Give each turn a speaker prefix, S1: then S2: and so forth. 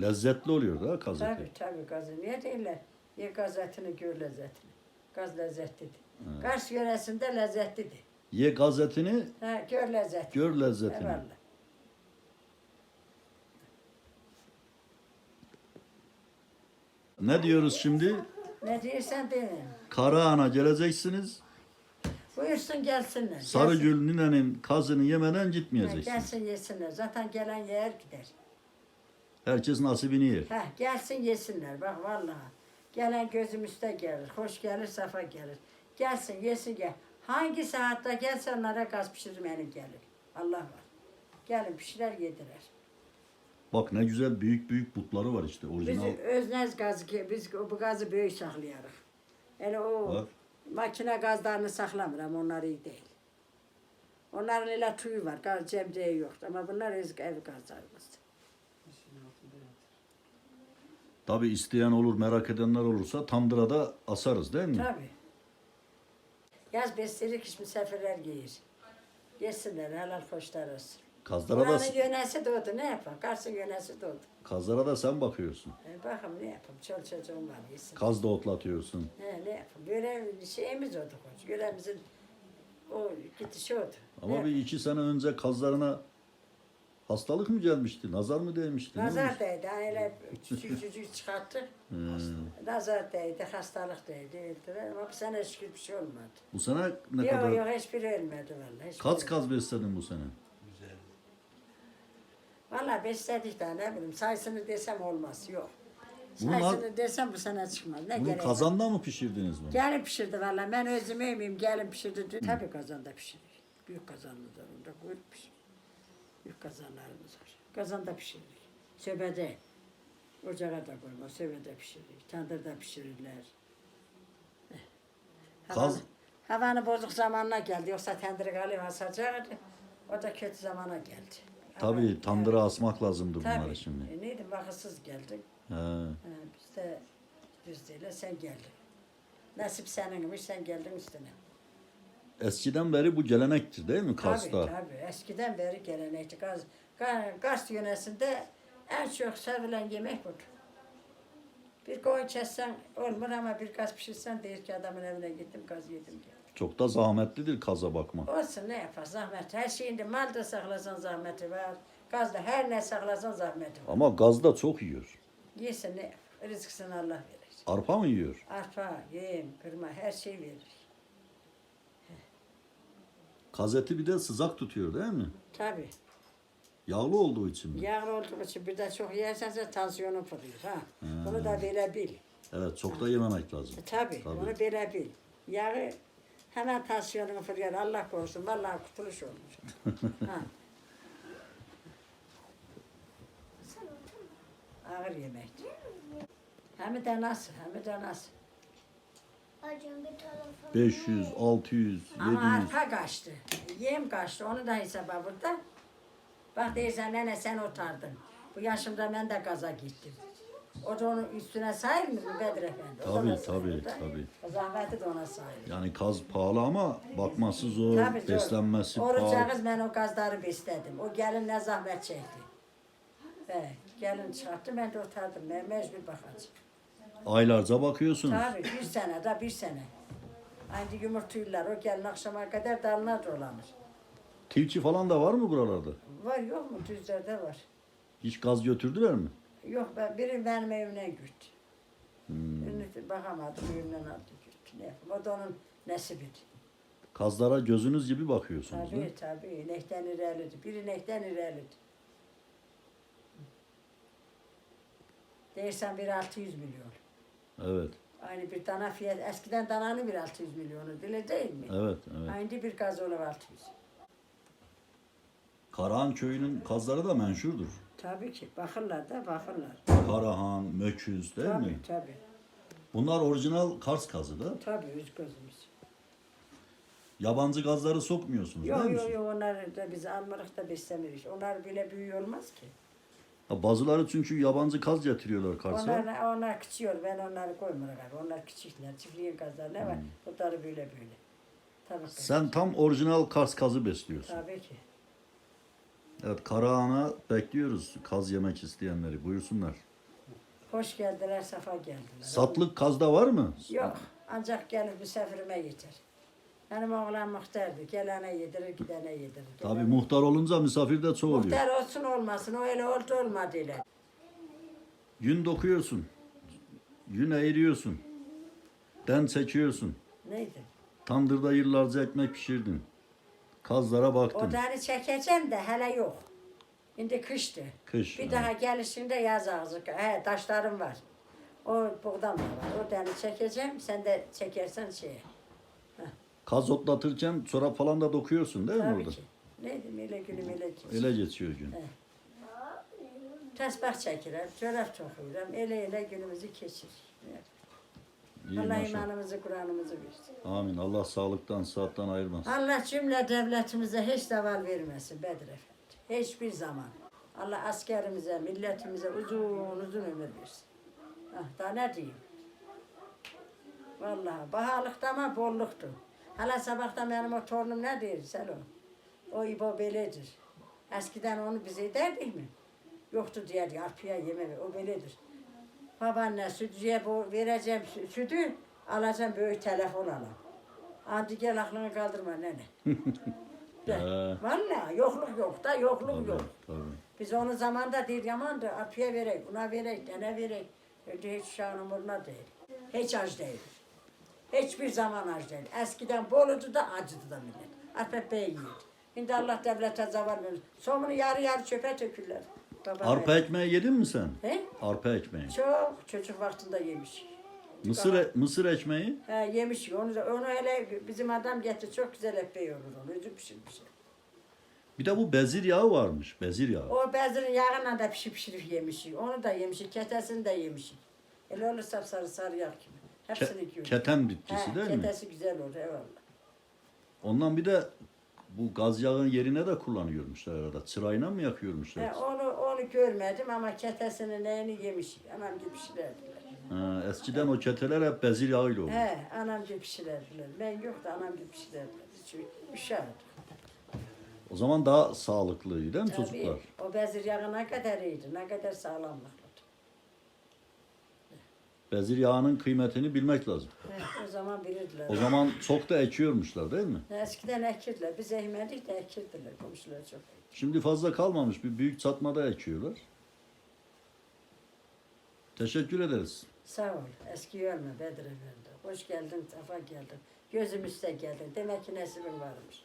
S1: Lezzetli oluyor da kaz eti.
S2: Tabii tabii gazı. Niye değiller? Ye gaz etini gör lezzetini. Gaz lezzetlidir. Kars yöresinde lezzetlidir.
S1: Ye gaz etini,
S2: Ha, gör lezzetini.
S1: gör lezzetini.
S2: Eyvallah.
S1: Ne diyoruz şimdi?
S2: Ne diyorsan de.
S1: Karahan'a geleceksiniz.
S2: Buyursun gelsinler.
S1: Sarıgül ninenin kazını yemeden
S2: Gelsin, ha,
S1: gitmeyeceksiniz.
S2: gelsin yesinler. Zaten gelen yer gider.
S1: Herkes nasibini yer.
S2: Ha, gelsin yesinler. Bak vallahi. Gelen gözüm üstte gelir. Hoş gelir, safa gelir. Gelsin, yesin gel. Hangi saatte gelse onlara gaz pişirmenin gelir. Allah var. Gelin pişirer yedirer.
S1: Bak ne güzel büyük büyük butları var işte
S2: Biz
S1: orijinal.
S2: öznez gazı ki biz bu gazı büyük saklayarıq. Yani o
S1: Bak.
S2: makine gazlarını saklamıram, onlar iyi değil. Onların elə tuyu var, gaz cemceği yok. Ama bunlar ezik ev gazlarımız.
S1: Tabi isteyen olur, merak edenler olursa tandırada asarız değil mi?
S2: Tabii. Yaz besleri kış misafirler giyir. Yesinler, helal hoşlar olsun.
S1: Kazlara da,
S2: Buranın yönesi doğdu, ne yapalım? Kars'ın yönesi doğdu.
S1: kazlara da sen bakıyorsun.
S2: E, bakın ne yapalım, çol çocuğum var, yesin.
S1: Kaz da otlatıyorsun.
S2: He, ne yapalım? Görev şeyimiz oldu koç. Görevimizin o gidişi oldu.
S1: Ama
S2: Ne
S1: bir iki sene önce kazlarına hastalık mı gelmişti? Nazar mı değmişti?
S2: Nazar değdi. Öyle küçük küçük çıkarttık. Nazar değdi, hastalık değdi. Öldüler. Ama bu sene şükür bir şey olmadı.
S1: Bu sene ne
S2: yok
S1: kadar?
S2: yok hiçbiri ölmedi vallahi. hiçbiri
S1: Kaç kaz besledin bu sene?
S2: Vallahi besledik de ne bileyim sayısını desem olmaz. Yok.
S1: Bunu
S2: Sayısını desem bu sene çıkmaz. Ne
S1: Bunu
S2: gerek var?
S1: kazanda mı pişirdiniz bunu?
S2: Gelin pişirdi vallahi. Ben özüm yemeyeyim. Gelin pişirdi. diyor. Tabii kazanda pişirir. Büyük kazanımız var. Onda koyup pişirir. Büyük kazanlarımız var. Kazanda pişirir. Söbede. Ocağa da koyma. Söbede pişirir. Tandırda pişirirler. Eh.
S1: Kaz-
S2: Havanı, bozuk zamanına geldi. Yoksa tandırı kalayım asacaktı. O da kötü zamana geldi.
S1: Tabii tandıra asmak lazımdı bunları
S2: Tabii.
S1: şimdi.
S2: E, neydi vakıtsız geldik.
S1: He.
S2: Ha, biz de düz değil, sen geldin. Nasip seninmiş, sen geldin üstüne.
S1: Eskiden beri bu gelenektir değil mi
S2: Tabii
S1: Kars'ta?
S2: tabii. Eskiden beri gelenekti. Gaz, Ga- Kars yöresinde en çok sevilen yemek budur. Bir koyun kessen olmur ama bir gaz pişirsen değil ki adamın evine gittim gaz yedim geldim.
S1: Çok da zahmetlidir kaza bakmak.
S2: Olsun ne yapar zahmet. Her şeyinde mal da saklasan zahmeti var. Gazda her ne saklasan zahmeti var.
S1: Ama gaz da çok yiyor.
S2: Yesin ne yapar. Rızkısını Allah verir.
S1: Arpa mı yiyor?
S2: Arpa, yem, kırma her şey verir.
S1: Kaz eti bir de sızak tutuyor değil mi?
S2: Tabii.
S1: Yağlı olduğu için mi?
S2: Yağlı olduğu için bir de çok yersen de tansiyonun fırlıyor. Ha. Bunu da böyle bil.
S1: Evet çok da yememek lazım.
S2: E, Tabii,
S1: Tabii.
S2: bunu böyle bil. Yağı hemen tansiyonun fırlıyor. Allah korusun. Vallahi kurtuluş olmuş. ha. Ağır yemek. Hem de nasıl, hem de nasıl.
S3: Acım bir telefon.
S1: 500, 600,
S2: Ama
S1: 700.
S2: arpa kaçtı. Yem kaçtı. Onu da hesaba burada. Bak deyirsən, nene sen otardın. Bu yaşımda ben de gaza gittim. O da onun üstüne sayılmır mı Bedir Efendi? O da
S1: Tabii,
S2: ona sayılır
S1: tabii,
S2: da.
S1: tabii.
S2: O zahmeti de ona sayılır.
S1: Yani kaz pahalı ama bakması zor,
S2: Tabii, zor.
S1: beslenmesi
S2: Oruç
S1: pahalı.
S2: ağız ben o gazları besledim. O gelin ne zahmet çekti. He, gelin çıkarttı ben de otardım. Ben mecbur bakacağım.
S1: Aylarca bakıyorsunuz.
S2: Tabii bir sene da bir sene. Aynı yumurtuyurlar. O gelin akşama kadar dalına dolanır.
S1: Tilki falan da var mı buralarda?
S2: Var yok mu? Düzlerde var.
S1: Hiç gaz götürdüler mi?
S2: Yok ben biri benim evine gitti.
S1: Hmm.
S2: Birini bakamadım evimden aldı gitti. Ne yapayım? O da onun nesibidir.
S1: Kazlara gözünüz gibi bakıyorsunuz. değil mi?
S2: Tabii tabii. İnekten ilerledi. Bir inekten ilerledi. Değilsen bir 600 milyon.
S1: Evet,
S2: Aynı bir dana fiyat. Eskiden dananın bir 600 milyonu dile değil mi?
S1: evet, evet.
S2: Aynı bir gazolu 600.
S1: Karahan köyünün kazları da menşurdur.
S2: Tabii ki. Bakırlar da bakırlar.
S1: Karahan, Möküz değil
S2: tabii
S1: mi?
S2: tabii.
S1: Bunlar orijinal Kars kazı da.
S2: Tabii üz gözümüz.
S1: Yabancı gazları sokmuyorsunuz
S2: Yok
S1: değil mi?
S2: yok yok onları da biz almadık da beslemiyoruz. Onlar bile büyüğü olmaz ki.
S1: Ha, bazıları çünkü yabancı kaz getiriyorlar Kars'a.
S2: Onlar, onlar küçüyor. Ben onları koymuyorum abi. Onlar küçükler. Çiftliğin kazları ne var? Bunları böyle böyle. Tabii ki.
S1: Sen tam orijinal Kars kazı besliyorsun.
S2: Tabii ki.
S1: Evet Karahan'a bekliyoruz kaz yemek isteyenleri. Buyursunlar.
S2: Hoş geldiler, safa geldiler.
S1: Satlık kazda var mı?
S2: Yok, ancak gelip misafirime yeter. Benim oğlan muhtardı. Gelene yedirir, gidene yedirir.
S1: Tabii muhtar olunca misafir de çok oluyor.
S2: Muhtar olsun olmasın, o öyle oldu olmadı öyle.
S1: Yün dokuyorsun. Yün eğiriyorsun. Den çekiyorsun.
S2: Neydi?
S1: Tandırda yıllarca ekmek pişirdin. Kazlara baktın.
S2: Odanı çekeceğim de hele yok. Şimdi kıştı.
S1: Kış.
S2: Bir
S1: ha.
S2: daha gelişinde yaz ağzı. He taşlarım var. O buğdam da var. O deni çekeceğim. Sen de çekersen şeye.
S1: Kaz otlatırken çorap falan da dokuyorsun değil mi
S2: Tabii
S1: orada?
S2: ki. Neydi öyle günüm öyle geçiyor.
S1: Gün.
S2: He. Tesbih çekirəm, çörək toxuyuram. Elə elə günümüzü keçir.
S1: İyi
S2: Allah
S1: maşallah.
S2: imanımızı, Kur'anımızı versin.
S1: Amin. Allah sağlıktan, sıhhattan ayırmasın.
S2: Allah cümle devletimize hiç zeval vermesin Bedir Efendi. Hiçbir zaman. Allah askerimize, milletimize uzun uzun ömür versin. Ah, daha ne diyeyim? Vallahi bahalıkta ama bolluktu. Hala sabahtan benim o torunum ne diyor Selo? O İbo beledir. Eskiden onu bize ederdik mi? Yoktu diye arpaya yeme o beledir. Babaanne sütüye bu vereceğim sü- sütü alacağım büyük telefon alam. Hadi gel aklını kaldırma nene. Vallahi yokluk yok da yokluk
S1: Tabii,
S2: yok.
S1: tabii.
S2: Biz onu zamanda değil yamandı. Apıya verek, buna verek, dene verek. Öyle hiç şan umuruna değil. Hiç aç değil. Hiçbir zaman aç değil. Eskiden boludu da acıdı da millet. Arpa bey yiyordu. Şimdi Allah devlete zavar verir. Somunu yarı yarı çöpe dökürler. Baba
S1: Arpa
S2: verir.
S1: ekmeği yedin mi sen?
S2: He?
S1: Arpa ekmeği.
S2: Çok çocuk vaktinde yemiş.
S1: Mısır e- mısır ekmeği?
S2: He, yemiş. Onu, da- onu hele bizim adam getir. Çok güzel ekmeği olur onu. Üzüm pişirmiş.
S1: Bir de bu bezir yağı varmış. Bezir yağı.
S2: O bezirin yağıyla da pişirip pişirip yemiş. Onu da yemiş. Ketesini de yemiş. Öyle olur sarı sarı yağ gibi. Hepsini
S1: Ke- keten bitkisi
S2: He,
S1: değil mi?
S2: Ketesi güzel olur eyvallah.
S1: Ondan bir de bu gaz yağın yerine de kullanıyormuşlar herhalde. Çırayla mı yakıyormuşlar?
S2: He, onu onu görmedim ama ketesini neyini yemiş. Anam gibi pişirirdiler.
S1: Ha, eskiden o keteler hep bezir yağıyla olur.
S2: He, anam gibi pişirirdiler. Ben yok da anam gibi pişirirdiler. Hiç üşerdim.
S1: O zaman daha sağlıklıydı değil mi
S2: Tabii,
S1: çocuklar?
S2: o bezir yağı ne kadar iyiydi, ne kadar sağlamlıklı.
S1: Bezir yağının kıymetini bilmek lazım.
S2: He, o zaman bilirdiler.
S1: O zaman çok da ekiyormuşlar değil mi?
S2: Eskiden ekirdiler. Biz ekmedik de ekirdiler. Komşular çok.
S1: Şimdi fazla kalmamış. Bir büyük çatmada ekiyorlar. Teşekkür ederiz.
S2: Sağ ol. Eski ölme Bedir Efendi. Hoş geldin, safa geldin. Gözüm üstte geldin. Demek ki nesibin varmış.